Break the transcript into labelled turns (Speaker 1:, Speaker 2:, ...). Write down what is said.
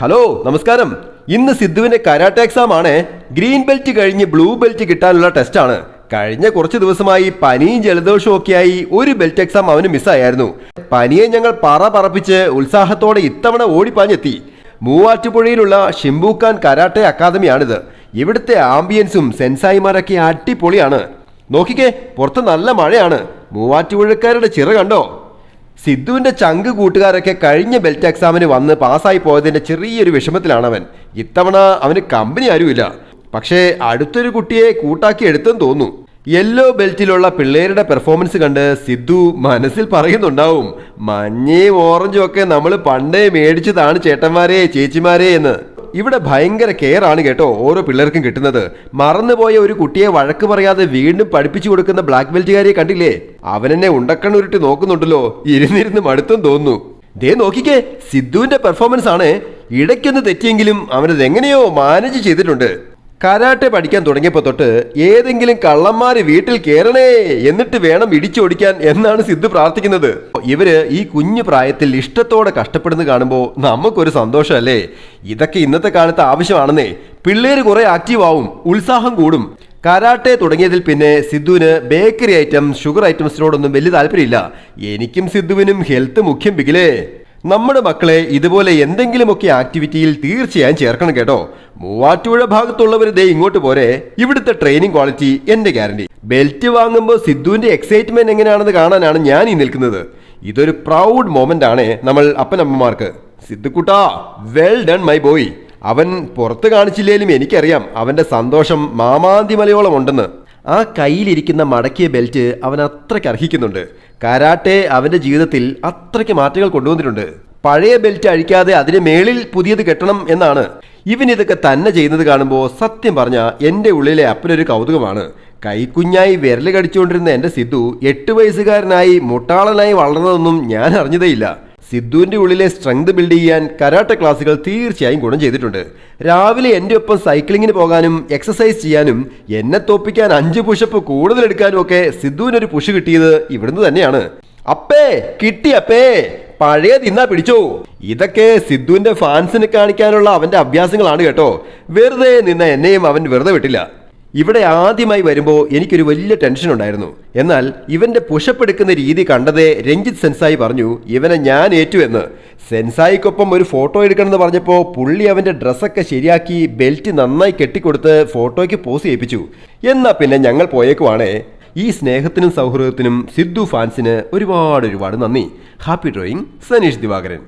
Speaker 1: Hello നമസ്കാരം. ഇന്ന് സിദ്ധുവിന്റെ കരാട്ടെ എക്സാം ആണ്. ഗ്രീൻ ബെൽറ്റ് കഴിഞ്ഞ് ബ്ലൂ ബെൽറ്റ് കിട്ടാനുള്ള ടെസ്റ്റ് ആണ്. കഴിഞ്ഞ കുറച്ച് ദിവസമായി പനിയും ജലദോഷവും ഒക്കെയായി ഒരു ബെൽറ്റ് എക്സാം അവന് മിസ്സായിരുന്നു പനിയെ ഞങ്ങൾ പറ പറപ്പിച്ച് ഉത്സാഹത്തോടെ ഇത്തവണ ഓടിപ്പാഞ്ഞെത്തി. മൂവാറ്റുപുഴയിലുള്ള ഷിംബൂക്കാൻ കരാട്ടെ അക്കാദമിയാണിത് ഇവിടുത്തെ ആംബിയൻസും സെൻസായിമാരൊക്കെ അടിപൊളിയാണ്. നോക്കിക്കേ പുറത്ത് നല്ല മഴയാണ്. മൂവാറ്റുപുഴക്കാരുടെ ചിറ കണ്ടോ? സിദ്ധുവിന്റെ ചങ്ക് കൂട്ടുകാരൊക്കെ കഴിഞ്ഞ ബെൽറ്റ് എക്സാമിന് വന്ന് പാസ്സായി പോയതിന്റെ ചെറിയൊരു വിഷമത്തിലാണ് അവൻ ഇത്തവണ അവന് കമ്പനി ആരുമില്ല. പക്ഷേ അടുത്തൊരു കുട്ടിയെ കൂട്ടാക്കി എടുത്തെന്ന് തോന്നുന്നു യെല്ലോ ബെൽറ്റിലുള്ള പിള്ളേരുടെ പെർഫോമൻസ് കണ്ട് സിദ്ധു മനസ്സിൽ പറയുന്നുണ്ടാവും മഞ്ഞയും ഓറഞ്ചും ഒക്കെ നമ്മൾ പണ്ടേ മേടിച്ചതാണ് ചേട്ടന്മാരെ ചേച്ചിമാരെ എന്ന്. ഇവിടെ ഭയങ്കര കെയർ ആണ് കേട്ടോ ഓരോ പിള്ളേർക്കും കിട്ടുന്നത്. മറന്നുപോയ ഒരു കുട്ടിയെ വഴക്ക് പറയാതെ വീണ്ടും പഠിപ്പിച്ചു കൊടുക്കുന്ന ബ്ലാക്ക് ബെൽറ്റുകാരിയെ കണ്ടില്ലേ? അവനെന്നെ ഉണ്ടക്കണ്ണുരുട്ടി നോക്കുന്നുണ്ടല്ലോ. ഇരുന്നിരുന്ന് മടുത്തും തോന്നുന്നു. ദേ നോക്കിക്കേ സിദ്ധുവിന്റെ പെർഫോമൻസ് ആണ്. ഇടയ്ക്കൊന്ന് തെറ്റിയെങ്കിലും അവനത് എങ്ങനെയോ മാനേജ് ചെയ്തിട്ടുണ്ട്. കരാട്ടെ പഠിക്കാൻ തുടങ്ങിയപ്പോൾ തൊട്ട് ഏതെങ്കിലും കള്ളന്മാര് വീട്ടിൽ കയറണേ എന്നിട്ട് വേണം ഇടിച്ചോടിക്കാൻ എന്നാണ് സിദ്ധു പ്രാർത്ഥിക്കുന്നത്. ഇവർ ഈ കുഞ്ഞു പ്രായത്തിൽ ഇഷ്ടത്തോടെ കഷ്ടപ്പെടുന്ന കാണുമ്പോൾ നമുക്കൊരു സന്തോഷമല്ലേ? ഇതൊക്കെ ഇന്നത്തെ കാലത്ത് ആവശ്യമാണെന്നേ. പിള്ളേര് കുറെ ആക്റ്റീവ് ആവും ഉത്സാഹം കൂടും. കരാട്ടെ തുടങ്ങിയതിൽ പിന്നെ സിദ്ധുവിന് ബേക്കറി ഐറ്റംസ് ഷുഗർ ഐറ്റംസിനോടൊന്നും വലിയ താല്പര്യമില്ല. എനിക്കും സിദ്ധുവിനും ഹെൽത്ത് മുഖ്യം ബിഗിലേ നമ്മുടെ മക്കളെ ഇതുപോലെ എന്തെങ്കിലുമൊക്കെ ആക്ടിവിറ്റിയിൽ തീർച്ചയായും ചേർക്കണം കേട്ടോ. മൂവാറ്റുപുഴ ഭാഗത്തുള്ളവർ ദേ ഇങ്ങോട്ട് പോരെ. ഇവിടുത്തെ ട്രെയിനിങ് ക്വാളിറ്റി എന്റെ ഗ്യാരണ്ടി ബെൽറ്റ് വാങ്ങുമ്പോൾ സിദ്ധുവിന്റെ എക്സൈറ്റ്മെന്റ് എങ്ങനെയാണെന്ന് കാണാനാണ് ഞാൻ ഈ നിൽക്കുന്നത്. ഇതൊരു പ്രൗഡ് മോമെന്റ് ആണ് നമ്മൾ അപ്പനമ്മമാർക്ക്. സിദ്ധുക്കുട്ടാ വെൽ ഡൺ മൈ ബോയ് അവൻ പുറത്ത് കാണിച്ചില്ലേലും എനിക്കറിയാം. അവന്റെ സന്തോഷം മാമാന്തി മലയോളം ഉണ്ടെന്ന്. ആ കയ്യിലിരിക്കുന്ന മടക്കിയ ബെൽറ്റ് അവൻ അത്രയ്ക്ക് അർഹിക്കുന്നുണ്ട്. കരാട്ടെ അവന്റെ ജീവിതത്തിൽ അത്രയ്ക്ക് മാറ്റങ്ങൾ കൊണ്ടുവന്നിട്ടുണ്ട്. പഴയ ബെൽറ്റ് അഴിക്കാതെ അതിന് മേളിൽ പുതിയത് കെട്ടണം എന്നാണ്. ഇവൻ ഇതൊക്കെ തന്നെ ചെയ്യുന്നത് കാണുമ്പോൾ സത്യം പറഞ്ഞാൽ എന്റെ ഉള്ളിലെ അപ്പനൊരു കൗതുകമാണ്. കൈക്കുഞ്ഞായി വിരൽ കടിച്ചുകൊണ്ടിരുന്ന എന്റെ സിദ്ധു എട്ട് വയസ്സുകാരനായി മുട്ടാളനായി വളർന്നതൊന്നും ഞാൻ അറിഞ്ഞതേയില്ല. സിദ്ധുവിന്റെ ഉള്ളിലെ സ്ട്രെങ്ത് ബിൽഡ് ചെയ്യാൻ കരാട്ടെ ക്ലാസ്സുകൾ തീർച്ചയായും ഗുണം ചെയ്തിട്ടുണ്ട്. രാവിലെ എന്റെ ഒപ്പം സൈക്ലിങ്ങിന് പോകാനും എക്സസൈസ് ചെയ്യാനും എന്നെ തോപ്പിക്കാൻ അഞ്ച് പുഷപ്പ് കൂടുതൽ എടുക്കാനും ഒക്കെ സിദ്ധുവിനൊരു പുഷ് കിട്ടിയത് ഇവിടുന്ന് തന്നെയാണ്. അപ്പേ കിട്ടി അപ്പേ പഴയ തിന്നാ പിടിച്ചോ. ഇതൊക്കെ സിദ്ധുവിന്റെ ഫാൻസിന് കാണിക്കാനുള്ള അവന്റെ അഭ്യാസങ്ങളാണ് കേട്ടോ. വെറുതെ നിന്ന എന്നെയും അവൻ വെറുതെ വിട്ടില്ല. ഇവിടെ ആദ്യമായി വരുമ്പോൾ എനിക്കൊരു വലിയ ടെൻഷൻ ഉണ്ടായിരുന്നു. എന്നാൽ ഇവന്റെ പുഷപ്പ് എടുക്കുന്ന രീതി കണ്ടതേ രഞ്ജിത്ത് സെൻസായി പറഞ്ഞു ഇവനെ ഞാൻ ഏറ്റു എന്ന്. സെൻസായിക്കൊപ്പം ഒരു ഫോട്ടോ എടുക്കണമെന്ന് പറഞ്ഞപ്പോൾ പുള്ളി അവന്റെ ഡ്രസ്സൊക്കെ ശരിയാക്കി ബെൽറ്റ് നന്നായി കെട്ടിക്കൊടുത്ത് ഫോട്ടോയ്ക്ക് പോസ് ചെയ്യിപ്പിച്ചു. എന്നാൽ പിന്നെ ഞങ്ങൾ പോയേക്കുവാണേ. ഈ സ്നേഹത്തിനും സൗഹൃദത്തിനും സിദ്ധു ഫാൻസിന് ഒരുപാട് ഒരുപാട് നന്ദി. Happy drawing Saneesh Divakaran